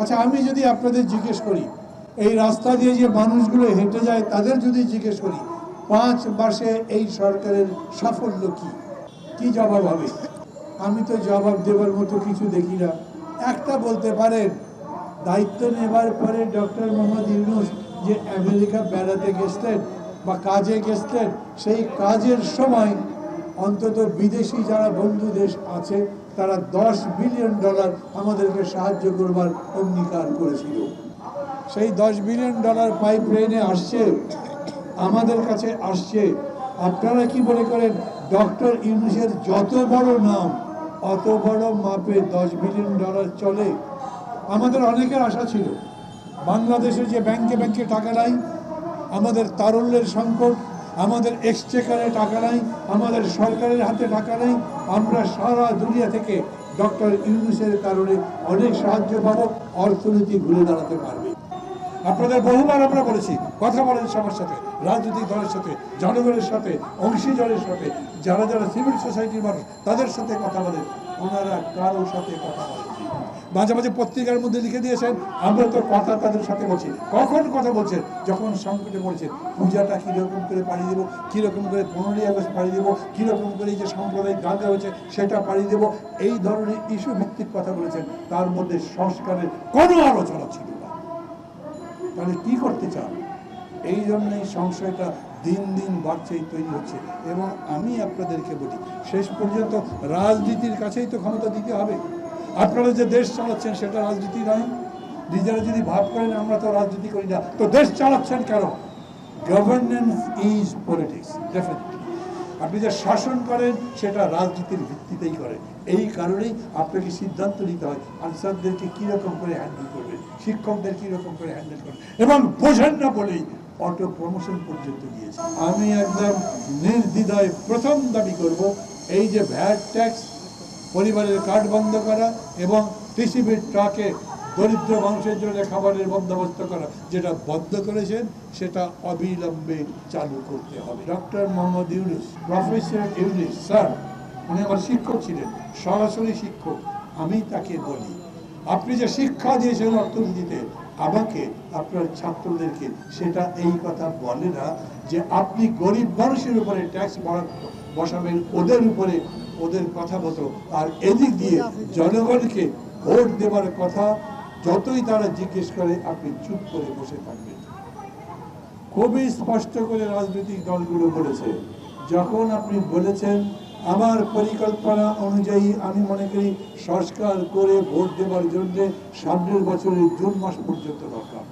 আচ্ছা আমি যদি আপনাদের জিজ্ঞেস করি, এই রাস্তা দিয়ে যে মানুষগুলো হেঁটে যায়, তাদের যদি জিজ্ঞেস করি, পাঁচ মাসে এই সরকারের সাফল্য কি? কি জবাব হবে? আমি তো জবাব দেবার মতো কিছু দেখি না। একটা বলতে পারেন, দায়িত্ব নেবার পরে ডক্টর মোহাম্মদ ইউনুস যে আমেরিকা বেড়াতে গেছিলেন বা কাজে গেছিলেন, সেই কাজের সময় অন্তত বিদেশি যারা বন্ধু দেশ আছে, তারা দশ বিলিয়ন ডলার আমাদেরকে সাহায্য করবার অঙ্গীকার করেছিল। সেই দশ বিলিয়ন ডলার পাইপ লাইনে আসছে, আমাদের কাছে আসছে। আপনারা কি মনে করেন, ডক্টর ইউনুসের যত বড় নাম, অত বড় মাপে দশ বিলিয়ন ডলার চলে? আমাদের অনেকের আশা ছিল, বাংলাদেশে যে ব্যাংকে ব্যাংকে টাকা নাই, আমাদের তারল্যের সংকট আমাদের এক্সচেকারে টাকা নাই, আমাদের সরকারের হাতে টাকা নেই, আমরা সারা দুনিয়া থেকে ডক্টর ইউনুসের কারণে অনেক সাহায্য পাবো, অর্থনীতি ঘুরে দাঁড়াতে পারবে। আপনাদের বহুবার আমরা বলেছি, কথা বলেন সবার সাথে, রাজনৈতিক দলের সাথে, জনগণের সাথে অংশীজনের সাথে, যারা যারা সিভিল সোসাইটির মানুষ, তাদের সাথে কথা বলেন, ওনারা কারোর সাথে কথা বলেন মাঝে মাঝে পত্রিকার মধ্যে লিখে দিয়েছেন, আমরা তো কথা তাদের সাথে বলছি। কখন কথা বলছেন? যখন সংকটে পড়েছেন, পূজাটা কীরকম করে পাড়ি দেবো? কীরকম করে পনেরোই আগস্ট পাড়ি দেবো? কীরকম করে যে সাম্প্রদায়িক দাঙ্গা হয়েছে, সেটা পাড়ি দেবো? এই ধরনের ইস্যু ভিত্তিক কথা বলেছেন। তার মধ্যে সংস্কারের কোনো আলোচনা ছিল না। তাহলে কি করতে চান? এই জন্যই সংশয়টা দিন দিন বাড়ছেই, তৈরি হচ্ছে। এবং আমি আপনাদেরকে বলি, শেষ পর্যন্ত রাজনীতির কাছেই তো ক্ষমতা দিতে হবে। আপনারা যে দেশ চালাচ্ছেন সেটা রাজনীতি নয়। নিজেরা যদি ভাব করেন, আমরা তো রাজনীতি করি না। তো দেশ চালাচ্ছেন কেন? গভর্নেন্স ইজ পলিটিক্স ডেফিনেটলি আপনি যে শাসন করেন, সেটা রাজনীতির ভিত্তিতেই করেন। এই কারণেই আপনাকে সিদ্ধান্ত নিতে হয়, আনসারদেরকে কীরকম করে হ্যান্ডেল করবেন, শিক্ষকদের কীরকম করে হ্যান্ডেল করবেন, এবং বোঝেন না বলেই অটো প্রমোশন পর্যন্ত গিয়েছে। আমি একদম নির্দ্বিধায় প্রথম দাবি করব, এই যে ভ্যাট ট্যাক্স পরিবারের কার্ড বন্ধ করা এবং টিসিবির ট্রাকে দরিদ্র মানুষের জন্য খাবারের বন্দোবস্ত করা, যেটা বন্ধ করেছেন, সেটা অবিলম্বে চালু করতে হবে। Doctor Mohammad Yunus, professor Yunus, sir, উনি আমার শিক্ষক ছিলেন, সরাসরি শিক্ষক, আমি তাকে বলি, আপনি যে শিক্ষা দিয়েছেন অর্থনীতিতে, আমাকে, আপনার ছাত্রদেরকে, সেটা এই কথা বলে না যে আপনি গরিব মানুষের উপরে ট্যাক্স বসাবেন, ওদের উপরে ওদের কথা মতো। আর এদিক দিয়ে জনগণকে ভোট দেওয়ার কথা, যতই তারা জিজ্ঞেস করে, আপনি চুপ করে বসে থাকবেন। খুবই স্পষ্ট করে রাজনৈতিক দলগুলো বলেছে, যখন আপনি বলেছেন, আমার পরিকল্পনা অনুযায়ী আমি মনে করি সংস্কার করে ভোট দেওয়ার জন্য সামনের বছরের জুন মাস পর্যন্ত দরকার।